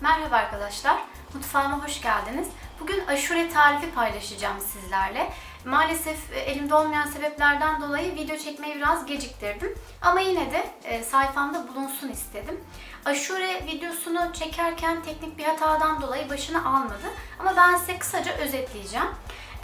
Merhaba arkadaşlar, mutfağıma hoş geldiniz. Bugün aşure tarifi paylaşacağım sizlerle. Maalesef e, elimde olmayan sebeplerden dolayı video çekmeyi biraz geciktirdim. Ama yine de e, sayfamda bulunsun istedim. Aşure videosunu çekerken teknik bir hatadan dolayı başını almadı. Ama ben size kısaca özetleyeceğim.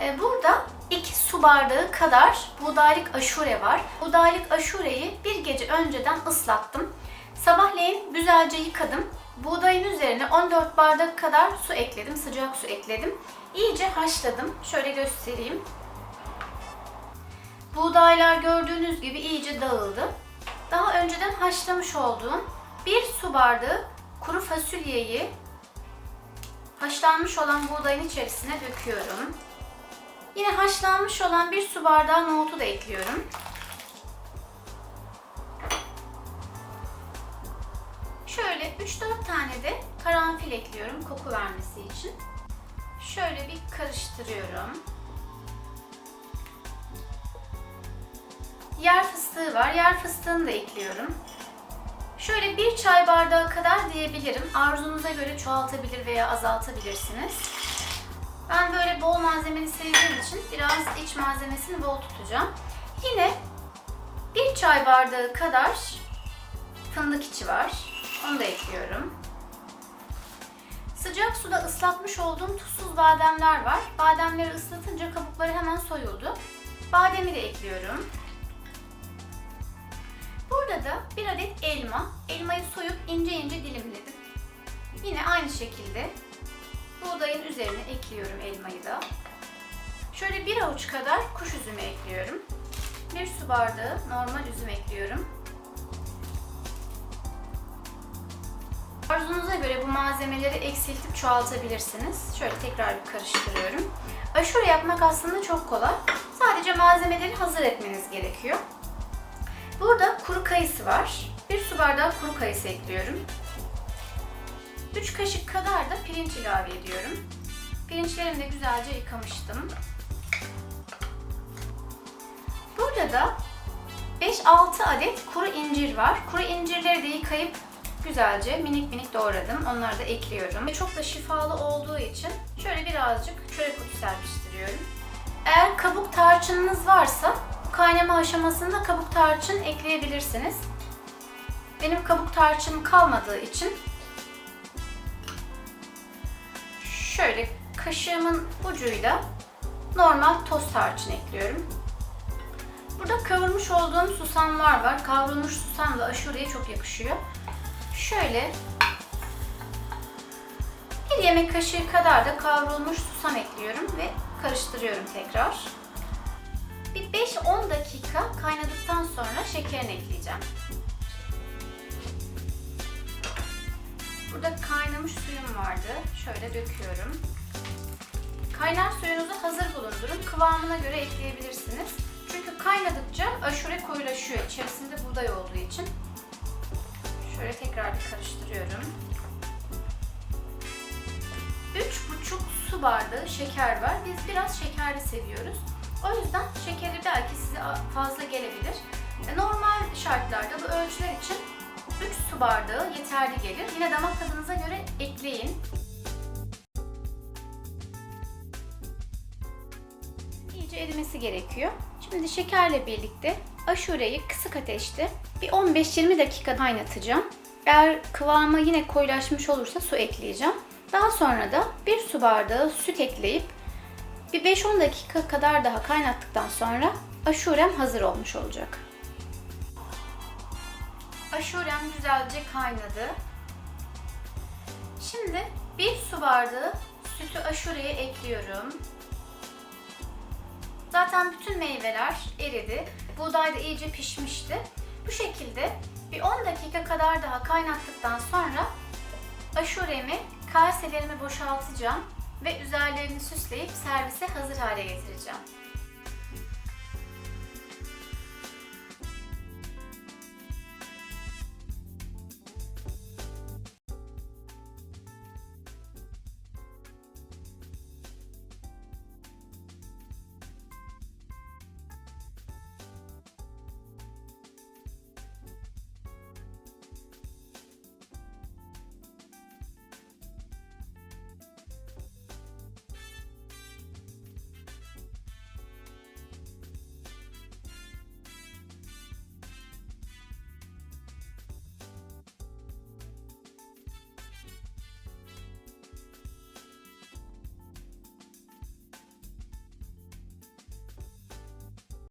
E, Burada 2 su bardağı kadar buğdaylık aşure var. Buğdaylık aşureyi bir gece önceden ıslattım. Sabahleyin güzelce yıkadım. Buğdayın üzerine 14 bardak kadar su ekledim, sıcak su ekledim. İyice haşladım. Şöyle göstereyim. Buğdaylar gördüğünüz gibi iyice dağıldı. Daha önceden haşlamış olduğum bir su bardağı kuru fasulyeyi haşlanmış olan buğdayın içerisine döküyorum. Yine haşlanmış olan bir su bardağı nohutu da ekliyorum. Şöyle 3-4 tane de karanfil ekliyorum koku vermesi için. Şöyle bir karıştırıyorum. Yer fıstığı var. Yer fıstığını da ekliyorum. Şöyle bir çay bardağı kadar diyebilirim. Arzunuza göre çoğaltabilir veya azaltabilirsiniz. Ben böyle bol malzemeli sevdiğim için biraz iç malzemesini bol tutacağım. Yine bir çay bardağı kadar fındık içi var. Onu da ekliyorum. Sıcak suda ıslatmış olduğum tuzsuz bademler var. Bademleri ıslatınca kabukları hemen soyuldu. Bademi de ekliyorum. Burada da bir adet elma. Elmayı soyup ince ince dilimledim. Yine aynı şekilde buğdayın üzerine ekliyorum elmayı da. Şöyle bir avuç kadar kuş üzümü ekliyorum. Bir su bardağı normal üzüm ekliyorum. Arzunuza göre bu malzemeleri eksiltip çoğaltabilirsiniz. Şöyle tekrar bir karıştırıyorum. Aşure yapmak aslında çok kolay. Sadece malzemeleri hazır etmeniz gerekiyor. Burada kuru kayısı var. Bir su bardağı kuru kayısı ekliyorum. 3 kaşık kadar da pirinç ilave ediyorum. Pirinçlerimi de güzelce yıkamıştım. Burada da 5-6 adet kuru incir var. Kuru incirleri de yıkayıp güzelce minik minik doğradım. Onları da ekliyorum. Ve çok da şifalı olduğu için şöyle birazcık çörek otu serpiştiriyorum. Eğer kabuk tarçınınız varsa kaynama aşamasında kabuk tarçın ekleyebilirsiniz. Benim kabuk tarçınım kalmadığı için şöyle kaşığımın ucuyla normal toz tarçın ekliyorum. Burada kavurmuş olduğum susamlar var. Kavrulmuş susam da aşureye çok yakışıyor. Şöyle bir yemek kaşığı kadar da kavrulmuş susam ekliyorum ve karıştırıyorum tekrar. Bir 5-10 dakika kaynadıktan sonra şekerini ekleyeceğim. Burada kaynamış suyum vardı. Şöyle döküyorum. Kaynar suyunuzu hazır bulundurun. Kıvamına göre ekleyebilirsiniz. Çünkü kaynadıkça aşure koyulaşıyor içerisinde buğday olduğu için. Şöyle tekrar bir karıştırıyorum. 3,5 su bardağı şeker var. Biz biraz şekerli seviyoruz. O yüzden şekeri belki size fazla gelebilir. E, Normal şartlarda bu ölçüler için 3 su bardağı yeterli gelir. Yine damak tadınıza göre ekleyin. İyice erimesi gerekiyor. Şimdi şekerle birlikte aşureyi kısık ateşte bir 15-20 dakika kaynatacağım. Eğer kıvamı yine koyulaşmış olursa su ekleyeceğim. Daha sonra da bir su bardağı süt ekleyip bir 5-10 dakika kadar daha kaynattıktan sonra aşurem hazır olmuş olacak. Aşurem güzelce kaynadı. Şimdi bir su bardağı sütü aşureye ekliyorum. Zaten bütün meyveler eridi. Buğday da iyice pişmişti. Bu şekilde bir 10 dakika kadar daha kaynattıktan sonra aşuremi kaselerime boşaltacağım ve üzerlerini süsleyip servise hazır hale getireceğim.